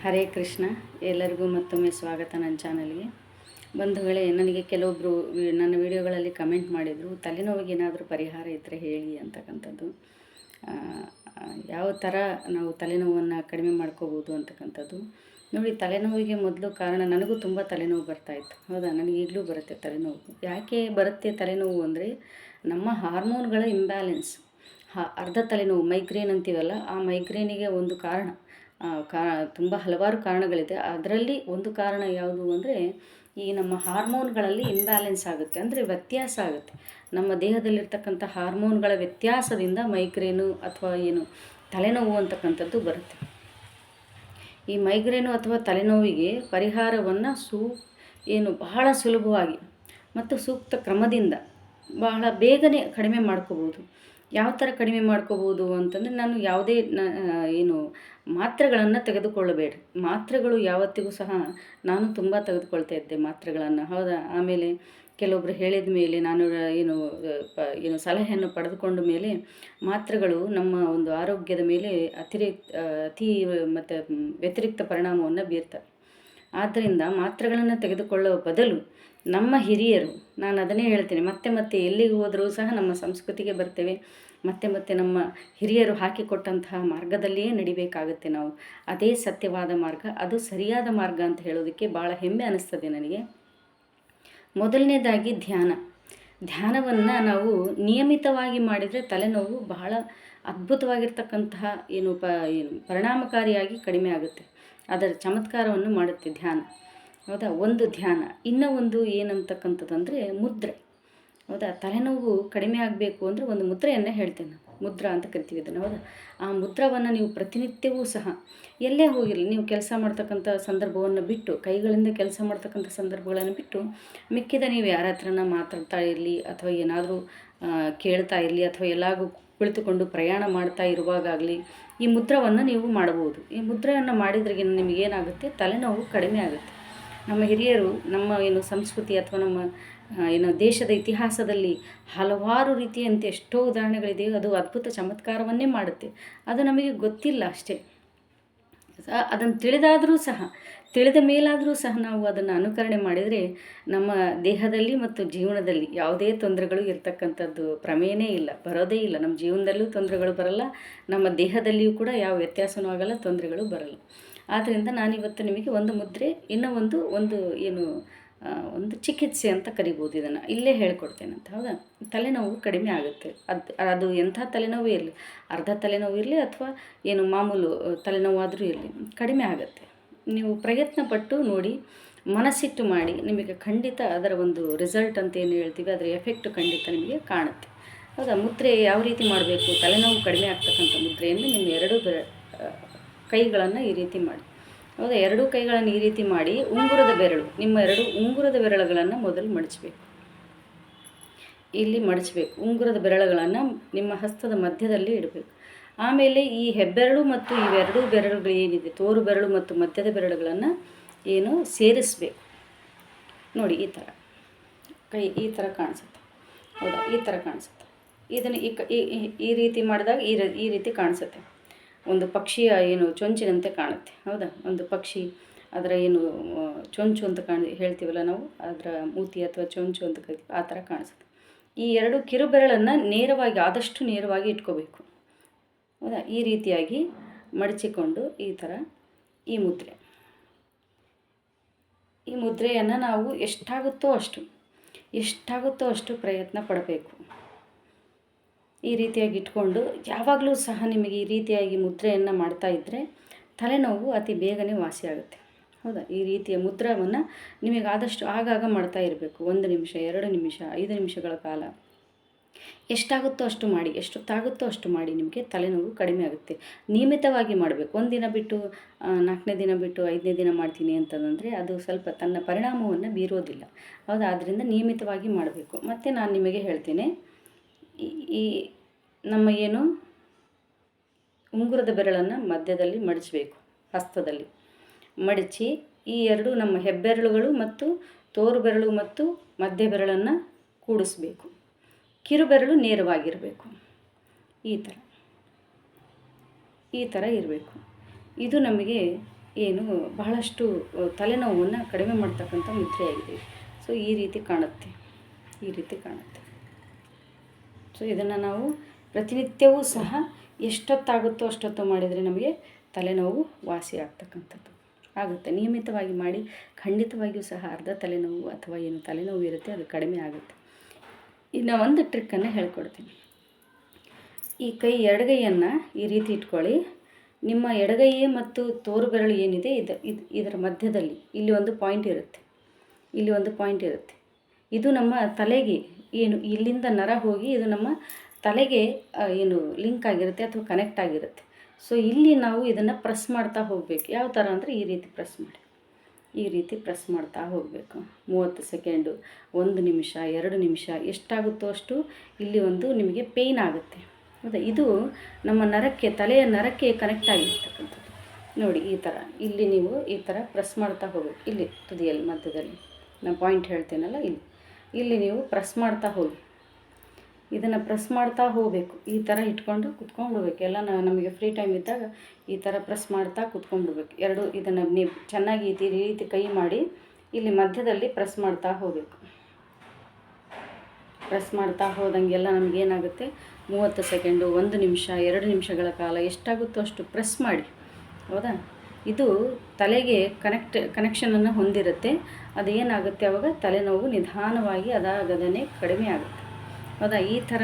ಹರೇ ಕೃಷ್ಣ, ಎಲ್ಲರಿಗೂ ಮತ್ತೊಮ್ಮೆ ಸ್ವಾಗತ ನನ್ನ ಚಾನಲ್ಗೆ. ಬಂಧುಗಳೇ, ನನಗೆ ಕೆಲವೊಬ್ಬರು ನನ್ನ ವಿಡಿಯೋಗಳಲ್ಲಿ ಕಮೆಂಟ್ ಮಾಡಿದರು, ತಲೆನೋವಿಗೆ ಏನಾದರೂ ಪರಿಹಾರ ಇದ್ದರೆ ಹೇಳಿ ಅಂತಕ್ಕಂಥದ್ದು. ಯಾವ ಥರ ನಾವು ತಲೆನೋವನ್ನು ಕಡಿಮೆ ಮಾಡ್ಕೋಬೋದು ಅಂತಕ್ಕಂಥದ್ದು. ನೋಡಿ, ತಲೆನೋವಿಗೆ ಮೊದಲು ಕಾರಣ ನನಗೂ ತುಂಬ ತಲೆನೋವು ಬರ್ತಾಯಿತ್ತು ಹೌದಾ? ನನಗೆ ಈಗಲೂ ಬರುತ್ತೆ ತಲೆನೋವು. ಯಾಕೆ ಬರುತ್ತೆ ತಲೆನೋವು ಅಂದರೆ, ನಮ್ಮ ಹಾರ್ಮೋನ್ಗಳ ಇಂಬ್ಯಾಲೆನ್ಸ್ ಹಾ, ಅರ್ಧ ತಲೆನೋವು ಮೈಗ್ರೇನ್ ಅಂತೀವಲ್ಲ, ಆ ಮೈಗ್ರೇನಿಗೆ ಒಂದು ಕಾರಣ. ಕಾ, ತುಂಬ ಹಲವಾರು ಕಾರಣಗಳಿದೆ. ಅದರಲ್ಲಿ ಒಂದು ಕಾರಣ ಯಾವುದು ಅಂದರೆ, ಈ ನಮ್ಮ ಹಾರ್ಮೋನ್ಗಳಲ್ಲಿ ಇಂಬ್ಯಾಲೆನ್ಸ್ ಆಗುತ್ತೆ. ಅಂದರೆ ವ್ಯತ್ಯಾಸ ಆಗುತ್ತೆ. ನಮ್ಮ ದೇಹದಲ್ಲಿರ್ತಕ್ಕಂಥ ಹಾರ್ಮೋನ್ಗಳ ವ್ಯತ್ಯಾಸದಿಂದ ಮೈಗ್ರೇನು ಅಥವಾ ಏನು, ತಲೆನೋವು ಅಂತಕ್ಕಂಥದ್ದು ಬರುತ್ತೆ. ಈ ಮೈಗ್ರೇನು ಅಥವಾ ತಲೆನೋವಿಗೆ ಪರಿಹಾರವನ್ನು ಸೂ, ಏನು, ಬಹಳ ಸುಲಭವಾಗಿ ಮತ್ತು ಸೂಕ್ತ ಕ್ರಮದಿಂದ ಬಹಳ ಬೇಗನೆ ಕಡಿಮೆ ಮಾಡ್ಕೋಬೋದು. ಯಾವ ಥರ ಕಡಿಮೆ ಮಾಡ್ಕೋಬೋದು ಅಂತಂದರೆ ನಾನು ಯಾವುದೇ ಏನು ಮಾತ್ರೆಗಳನ್ನು ತೆಗೆದುಕೊಳ್ಳಬೇಡಿ ಮಾತ್ರೆಗಳು ಯಾವತ್ತಿಗೂ ಸಹ ನಾನು ತುಂಬ ತೆಗೆದುಕೊಳ್ತಾ ಇದ್ದೆ ಮಾತ್ರೆಗಳನ್ನು. ಹೌದಾ? ಆಮೇಲೆ ಕೆಲವೊಬ್ಬರು ಹೇಳಿದ ಮೇಲೆ ನಾನು ಏನು ಏನು ಸಲಹೆಯನ್ನು ಪಡೆದುಕೊಂಡ ಮೇಲೆ ಮಾತ್ರೆಗಳು ನಮ್ಮ ಒಂದು ಆರೋಗ್ಯದ ಮೇಲೆ ಅತಿರಿಕ್ತ ಅತಿ, ಮತ್ತು ವ್ಯತಿರಿಕ್ತ ಪರಿಣಾಮವನ್ನು ಬೀರ್ತವೆ. ಆದ್ದರಿಂದ ಮಾತ್ರೆಗಳನ್ನು ತೆಗೆದುಕೊಳ್ಳುವ ಬದಲು ನಮ್ಮ ಹಿರಿಯರು, ನಾನು ಅದನ್ನೇ ಹೇಳ್ತೀನಿ, ಮತ್ತೆ ಮತ್ತೆ ಎಲ್ಲಿಗೆ ಹೋದರೂ ಸಹ ನಮ್ಮ ಸಂಸ್ಕೃತಿಗೆ ಬರ್ತೇವೆ, ಮತ್ತೆ ಮತ್ತೆ ನಮ್ಮ ಹಿರಿಯರು ಹಾಕಿಕೊಟ್ಟಂತಹ ಮಾರ್ಗದಲ್ಲಿಯೇ ನಡಿಬೇಕಾಗುತ್ತೆ ನಾವು. ಅದೇ ಸತ್ಯವಾದ ಮಾರ್ಗ, ಅದು ಸರಿಯಾದ ಮಾರ್ಗ ಅಂತ ಹೇಳೋದಕ್ಕೆ ಭಾಳ ಹೆಮ್ಮೆ ಅನ್ನಿಸ್ತದೆ ನನಗೆ. ಮೊದಲನೇದಾಗಿ ಧ್ಯಾನ. ಧ್ಯಾನವನ್ನು ನಾವು ನಿಯಮಿತವಾಗಿ ಮಾಡಿದರೆ ತಲೆನೋವು ಬಹಳ ಅದ್ಭುತವಾಗಿರ್ತಕ್ಕಂತಹ ಏನು ಪ, ಏನು ಪರಿಣಾಮಕಾರಿಯಾಗಿ ಕಡಿಮೆ ಆಗುತ್ತೆ. ಅದರ ಚಮತ್ಕಾರವನ್ನು ಮಾಡುತ್ತೆ ಧ್ಯಾನ. ಹೌದಾ? ಒಂದು ಧ್ಯಾನ. ಇನ್ನೂ ಒಂದು ಏನಂತಕ್ಕಂಥದ್ದಂದರೆ ಮುದ್ರೆ. ಹೌದಾ? ತಲೆನೋವು ಕಡಿಮೆ ಆಗಬೇಕು ಅಂದರೆ ಒಂದು ಮುದ್ರೆಯನ್ನು ಹೇಳ್ತೇನೆ ಮುದ್ರಾ ಅಂತ ಕರಿತೀವಿ ಅದನ್ನು. ಹೌದಾ? ಆ ಮುದ್ರವನ್ನು ನೀವು ಪ್ರತಿನಿತ್ಯವೂ ಸಹ ಎಲ್ಲೇ ಹೋಗಿರಲಿ, ನೀವು ಕೆಲಸ ಮಾಡ್ತಕ್ಕಂಥ ಸಂದರ್ಭವನ್ನು ಬಿಟ್ಟು, ಕೈಗಳಿಂದ ಕೆಲಸ ಮಾಡ್ತಕ್ಕಂಥ ಸಂದರ್ಭಗಳನ್ನು ಬಿಟ್ಟು, ಮಿಕ್ಕಿದ ನೀವು ಯಾರ ಹತ್ರನ ಮಾತಾಡ್ತಾ ಇರಲಿ ಅಥವಾ ಏನಾದರೂ ಕೇಳ್ತಾ ಇರಲಿ ಅಥವಾ ಎಲ್ಲಾಗೂ ಕುಳಿತುಕೊಂಡು ಪ್ರಯಾಣ ಮಾಡ್ತಾ ಇರುವಾಗಲಿ ಈ ಮುದ್ರವನ್ನು ನೀವು ಮಾಡಬಹುದು. ಈ ಮುದ್ರೆಯನ್ನು ಮಾಡಿದ್ರಿಗೆ ನಿಮಗೇನಾಗುತ್ತೆ? ತಲೆನೋವು ಕಡಿಮೆ ಆಗುತ್ತೆ. ನಮ್ಮ ಹಿರಿಯರು, ನಮ್ಮ ಏನು ಸಂಸ್ಕೃತಿ ಅಥವಾ ನಮ್ಮ ಏನು ದೇಶದ ಇತಿಹಾಸದಲ್ಲಿ ಹಲವಾರು ರೀತಿಯಂತೆ ಎಷ್ಟೋ ಉದಾಹರಣೆಗಳಿದೆಯೋ ಅದು ಅದ್ಭುತ ಚಮತ್ಕಾರವನ್ನೇ ಮಾಡುತ್ತೆ. ಅದು ನಮಗೆ ಗೊತ್ತಿಲ್ಲ ಅಷ್ಟೇ. ಅದನ್ನು ತಿಳಿದಾದರೂ ಸಹ, ತಿಳಿದ ಮೇಲಾದರೂ ಸಹ ನಾವು ಅದನ್ನು ಅನುಕರಣೆ ಮಾಡಿದರೆ ನಮ್ಮ ದೇಹದಲ್ಲಿ ಮತ್ತು ಜೀವನದಲ್ಲಿ ಯಾವುದೇ ತೊಂದರೆಗಳು ಇರ್ತಕ್ಕಂಥದ್ದು ಪ್ರಮೇಯನೇ ಇಲ್ಲ, ಬರೋದೇ ಇಲ್ಲ. ನಮ್ಮ ಜೀವನದಲ್ಲೂ ತೊಂದರೆಗಳು ಬರಲ್ಲ, ನಮ್ಮ ದೇಹದಲ್ಲಿಯೂ ಕೂಡ ಯಾವ ವ್ಯತ್ಯಾಸವೂ ಆಗಲ್ಲ, ತೊಂದರೆಗಳು ಬರಲ್ಲ. ಆದ್ದರಿಂದ ನಾನಿವತ್ತು ನಿಮಗೆ ಒಂದು ಮುದ್ರೆ, ಇನ್ನೂ ಒಂದು ಒಂದು ಏನು ಒಂದು ಚಿಕಿತ್ಸೆ ಅಂತ ಕರಿಬೋದು ಇದನ್ನು. ಇಲ್ಲೇ ಹೇಳ್ಕೊಡ್ತೇನೆ ಅಂತ. ಹೌದಾ? ತಲೆನೋವು ಕಡಿಮೆ ಆಗುತ್ತೆ. ಅದು ಅದು ಎಂಥ ತಲೆನೋವು ಇರಲಿ. ಅರ್ಧ ತಲೆನೋವು ಇರಲಿ ಅಥವಾ ಏನು ಮಾಮೂಲು ತಲೆನೋವಾದರೂ ಇರಲಿ. ಕಡಿಮೆ ಆಗುತ್ತೆ. ನೀವು ಪ್ರಯತ್ನ ಪಟ್ಟು ನೋಡಿ, ಮನಸ್ಸಿಟ್ಟು ಮಾಡಿ. ನಿಮಗೆ ಖಂಡಿತ ಅದರ ಒಂದು ರಿಸಲ್ಟ್ ಅಂತ ಏನು ಹೇಳ್ತೀವಿ, ಅದರ ಎಫೆಕ್ಟ್ ಖಂಡಿತ ನಿಮಗೆ ಕಾಣುತ್ತೆ. ಹೌದಾ? ಮುದ್ರೆ ಯಾವ ರೀತಿ ಮಾಡಬೇಕು? ತಲೆನೋವು ಕಡಿಮೆ ಆಗ್ತಕ್ಕಂಥ ಮುದ್ರೆಯನ್ನು ನಿಮ್ಮ ಎರಡೂ ಬೆರ ಕೈಗಳನ್ನು ಈ ರೀತಿ ಮಾಡಿ. ಹೌದಾ, ಎರಡೂ ಕೈಗಳನ್ನು ಈ ರೀತಿ ಮಾಡಿ ಉಂಗುರದ ಬೆರಳು, ನಿಮ್ಮ ಎರಡು ಉಂಗುರದ ಬೆರಳುಗಳನ್ನು ಮೊದಲು ಮಡಚಬೇಕು. ಇಲ್ಲಿ ಮಡಚಬೇಕು, ಉಂಗುರದ ಬೆರಳುಗಳನ್ನು ನಿಮ್ಮ ಹಸ್ತದ ಮಧ್ಯದಲ್ಲಿ ಇಡಬೇಕು. ಆಮೇಲೆ ಈ ಹೆಬ್ಬೆರಳು ಮತ್ತು ಇವೆರಡೂ ಬೆರಳುಗಳು ಏನಿದೆ, ತೋರು ಬೆರಳು ಮತ್ತು ಮಧ್ಯದ ಬೆರಳುಗಳನ್ನು ಏನು ಸೇರಿಸಬೇಕು. ನೋಡಿ, ಈ ಥರ. ಕೈ ಈ ಥರ ಕಾಣಿಸುತ್ತೆ. ಹೌದಾ? ಈ ಥರ ಕಾಣಿಸುತ್ತೆ. ಇದನ್ನು ಈ ಈ- ರೀತಿ ಮಾಡಿದಾಗ ಈ ರೀತಿ ಕಾಣಿಸುತ್ತೆ. ಒಂದು ಪಕ್ಷಿಯ ಏನು ಚೊಂಚಿನಂತೆ ಕಾಣುತ್ತೆ. ಹೌದಾ? ಒಂದು ಪಕ್ಷಿ ಅದರ ಏನು ಚೊಂಚು ಅಂತ ಕಾಣ, ಹೇಳ್ತೀವಲ್ಲ ನಾವು? ಅದರ ಮೂತಿ ಅಥವಾ ಚೊಂಚು ಅಂತ ಆ ಥರ ಕಾಣಿಸುತ್ತೆ. ಈ ಎರಡು ಕಿರುಬೆರಳನ್ನು ನೇರವಾಗಿ, ಆದಷ್ಟು ನೇರವಾಗಿ ಇಟ್ಕೋಬೇಕು. ಹೌದಾ? ಈ ರೀತಿಯಾಗಿ ಮಡಚಿಕೊಂಡು ಈ ಥರ ಈ ಮುದ್ರೆ. ಈ ಮುದ್ರೆಯನ್ನು ನಾವು ಎಷ್ಟಾಗುತ್ತೋ ಅಷ್ಟು ಎಷ್ಟಾಗುತ್ತೋ ಅಷ್ಟು ಪ್ರಯತ್ನ ಪಡಬೇಕು. ಈ ರೀತಿಯಾಗಿ ಇಟ್ಕೊಂಡು ಯಾವಾಗಲೂ ಸಹ ನಿಮಗೆ ಈ ರೀತಿಯಾಗಿ ಮುದ್ರೆಯನ್ನು ಮಾಡ್ತಾ ಇದ್ದರೆ ತಲೆನೋವು ಅತಿ ಬೇಗನೆ ವಾಸಿಯಾಗುತ್ತೆ ಹೌದಾ? ಈ ರೀತಿಯ ಮುದ್ರವನ್ನು ನಿಮಗೆ ಆದಷ್ಟು ಆಗಾಗ ಮಾಡ್ತಾ ಇರಬೇಕು. ಒಂದು ನಿಮಿಷ, ಎರಡು ನಿಮಿಷ, ಐದು ನಿಮಿಷಗಳ ಕಾಲ. ಎಷ್ಟಾಗುತ್ತೋ ಅಷ್ಟು ಮಾಡಿ ಎಷ್ಟೊತ್ತಾಗುತ್ತೋ ಅಷ್ಟು ಮಾಡಿ ನಿಮಗೆ ತಲೆನೋವು ಕಡಿಮೆ ಆಗುತ್ತೆ. ನಿಯಮಿತವಾಗಿ ಮಾಡಬೇಕು. ಒಂದಿನ ಬಿಟ್ಟು ನಾಲ್ಕನೇ ದಿನ ಬಿಟ್ಟು ಐದನೇ ದಿನ ಮಾಡ್ತೀನಿ ಅಂತಂದರೆ ಅದು ಸ್ವಲ್ಪ ತನ್ನ ಪರಿಣಾಮವನ್ನು ಬೀರೋದಿಲ್ಲ. ಹೌದಾ? ಆದ್ದರಿಂದ ನಿಯಮಿತವಾಗಿ ಮಾಡಬೇಕು. ಮತ್ತು ನಾನು ನಿಮಗೆ ಹೇಳ್ತೇನೆ ಈ- ನಮ್ಮ ಏನು ಉಂಗುರದ ಬೆರಳನ್ನು ಮಧ್ಯದಲ್ಲಿ ಮಡಚಬೇಕು, ಹಸ್ತದಲ್ಲಿ. ಮಡಚಿ ಈ ಎರಡು ನಮ್ಮ ಹೆಬ್ಬೆರಳುಗಳು ಮತ್ತು ತೋರು ಬೆರಳು ಮತ್ತು ಮಧ್ಯ ಬೆರಳನ್ನು ಕೂಡಿಸ್ಬೇಕು. ಕಿರುಬೆರಳು ನೇರವಾಗಿರಬೇಕು. ಈ ಥರ. ಈ ಥರ ಇರಬೇಕು. ಇದು ನಮಗೆ ಏನು ಬಹಳಷ್ಟು ತಲೆನೋವನ್ನು ಕಡಿಮೆ ಮಾಡ್ತಕ್ಕಂಥ ಮುದ್ರೆಯಾಗಿದೆ. ಸೊ, ಈ ರೀತಿ ಕಾಣುತ್ತೆ. ಈ ರೀತಿ ಕಾಣುತ್ತೆ. ಸೊ ಇದನ್ನು ನಾವು ಪ್ರತಿನಿತ್ಯವೂ ಸಹ ಎಷ್ಟೊತ್ತಾಗುತ್ತೋ ಅಷ್ಟೊತ್ತು ಮಾಡಿದರೆ ನಮಗೆ ತಲೆನೋವು ವಾಸಿ ಆಗ್ತಕ್ಕಂಥದ್ದು. ಆಗುತ್ತೆ. ನಿಯಮಿತವಾಗಿ ಮಾಡಿ, ಖಂಡಿತವಾಗಿಯೂ ಸಹ ಅರ್ಧ ತಲೆನೋವು ಅಥವಾ ಏನು ತಲೆನೋವು ಇರುತ್ತೆ, ಅದು ಕಡಿಮೆ ಆಗುತ್ತೆ. ಇನ್ನು ಒಂದು ಟ್ರಿಕ್ಕನ್ನು ಹೇಳ್ಕೊಡ್ತೀನಿ. ಈ ಕೈ ಎಡಗೈಯನ್ನು ಈ ರೀತಿ ಇಟ್ಕೊಳ್ಳಿ. ನಿಮ್ಮ ಎಡಗೈ ಮತ್ತು ತೋರುಬೆರಳು ಏನಿದೆ, ಇದು ಇದು, ಇದರ ಮಧ್ಯದಲ್ಲಿ, ಇಲ್ಲಿ ಒಂದು ಪಾಯಿಂಟ್ ಇರುತ್ತೆ. ಇಲ್ಲಿ ಒಂದು ಪಾಯಿಂಟ್ ಇರುತ್ತೆ. ಇದು ನಮ್ಮ ತಲೆಗೆ ಏನು ಇಲ್ಲಿಂದ ನರ ಹೋಗಿ ಇದು ನಮ್ಮ ತಲೆಗೆ ಏನು ಲಿಂಕ್ ಆಗಿರುತ್ತೆ ಅಥವಾ ಕನೆಕ್ಟ್ ಆಗಿರುತ್ತೆ. ಸೊ ಇಲ್ಲಿ ನಾವು ಇದನ್ನು ಪ್ರೆಸ್ ಮಾಡ್ತಾ ಹೋಗಬೇಕು. ಯಾವ ಥರ ಅಂದರೆ ಈ ರೀತಿ ಪ್ರೆಸ್ ಮಾಡಿ. ಈ ರೀತಿ ಪ್ರೆಸ್ ಮಾಡ್ತಾ ಹೋಗಬೇಕು. ಮೂವತ್ತು ಸೆಕೆಂಡು ಒಂದು ನಿಮಿಷ, ಎರಡು ನಿಮಿಷ, ಎಷ್ಟಾಗುತ್ತೋ ಅಷ್ಟು ಇಲ್ಲಿ ಒಂದು ನಿಮಗೆ ಪೇಯ್ನ್ ಆಗುತ್ತೆ. ಹೌದಾ? ಇದು ನಮ್ಮ ನರಕ್ಕೆ, ತಲೆಯ ನರಕ್ಕೆ ಕನೆಕ್ಟ್ ಆಗಿರ್ತಕ್ಕಂಥದ್ದು. ನೋಡಿ, ಈ ಥರ ಇಲ್ಲಿ ನೀವು ಈ ಥರ ಪ್ರೆಸ್ ಮಾಡ್ತಾ ಹೋಗಬೇಕು. ಇಲ್ಲಿ ತುದಿಯಲ್ಲಿ, ಮಧ್ಯದಲ್ಲಿ. ನಾನು ಪಾಯಿಂಟ್ ಹೇಳ್ತೇನಲ್ಲ, ಇಲ್ಲಿ. ಇಲ್ಲಿ ನೀವು ಪ್ರೆಸ್ ಮಾಡ್ತಾ ಹೋಗಿ. ಇದನ್ನು ಪ್ರೆಸ್ ಮಾಡ್ತಾ ಹೋಗಬೇಕು. ಈ ಥರ ಇಟ್ಕೊಂಡು ಕುತ್ಕೊಂಡ್ಬಿಡ್ಬೇಕು ಎಲ್ಲ ನಮಗೆ ಫ್ರೀ ಟೈಮ್ ಇದ್ದಾಗ ಈ ಥರ ಪ್ರೆಸ್ ಮಾಡ್ತಾ ಕುತ್ಕೊಂಡ್ಬಿಡ್ಬೇಕು ಎರಡು ಇದನ್ನು ನೀವು ಚೆನ್ನಾಗಿ ಈ ರೀತಿ ಕೈ ಮಾಡಿ ಇಲ್ಲಿ ಮಧ್ಯದಲ್ಲಿ ಪ್ರೆಸ್ ಮಾಡ್ತಾ ಹೋಗಬೇಕು. ಪ್ರೆಸ್ ಮಾಡ್ತಾ ಹೋದಂಗೆಲ್ಲ ನಮಗೇನಾಗುತ್ತೆ ಮೂವತ್ತು ಸೆಕೆಂಡು, ಒಂದು ನಿಮಿಷ, ಎರಡು ನಿಮಿಷಗಳ ಕಾಲ ಎಷ್ಟಾಗುತ್ತೋ ಅಷ್ಟು ಪ್ರೆಸ್ ಮಾಡಿ. ಹೌದಾ? ಇದು ತಲೆಗೆ ಕನೆಕ್ಟ್ ಕನೆಕ್ಷನನ್ನು ಹೊಂದಿರುತ್ತೆ. ಅದೇನಾಗುತ್ತೆ ಆವಾಗ ತಲೆನೋವು ನಿಧಾನವಾಗಿ ಅದಾಗದೇ ಕಡಿಮೆ ಆಗುತ್ತೆ. ಹೌದಾ? ಈ ಥರ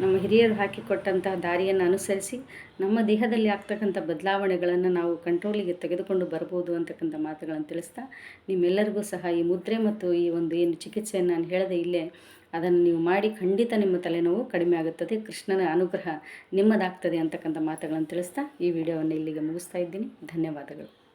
ನಮ್ಮ ಹಿರಿಯರು ಹಾಕಿಕೊಟ್ಟಂತಹ ದಾರಿಯನ್ನು ಅನುಸರಿಸಿ, ನಮ್ಮ ದೇಹದಲ್ಲಿ ಆಗ್ತಕ್ಕಂಥ ಬದಲಾವಣೆಗಳನ್ನು ನಾವು ಕಂಟ್ರೋಲಿಗೆ ತೆಗೆದುಕೊಂಡು ಬರ್ಬೋದು ಅಂತಕ್ಕಂಥ ಮಾತುಗಳನ್ನು ತಿಳಿಸ್ತಾ, ನಿಮ್ಮೆಲ್ಲರಿಗೂ ಸಹ ಈ ಮುದ್ರೆ ಮತ್ತು ಈ ಒಂದು ಏನು ಚಿಕಿತ್ಸೆಯನ್ನು ನಾನು ಹೇಳದೆ ಇಲ್ಲೇ ಅದನ್ನು ನೀವು ಮಾಡಿ ಖಂಡಿತ ನಿಮ್ಮ ತಲೆನೋವು ಕಡಿಮೆ ಆಗುತ್ತದೆ. ಕೃಷ್ಣನ ಅನುಗ್ರಹ ನಿಮ್ಮದಾಗ್ತದೆ ಅಂತಕ್ಕಂಥ ಮಾತುಗಳನ್ನು ತಿಳಿಸ್ತಾ ಈ ವಿಡಿಯೋವನ್ನು ಇಲ್ಲಿಗೆ ಮುಗಿಸ್ತಾ ಇದ್ದೀನಿ. ಧನ್ಯವಾದಗಳು.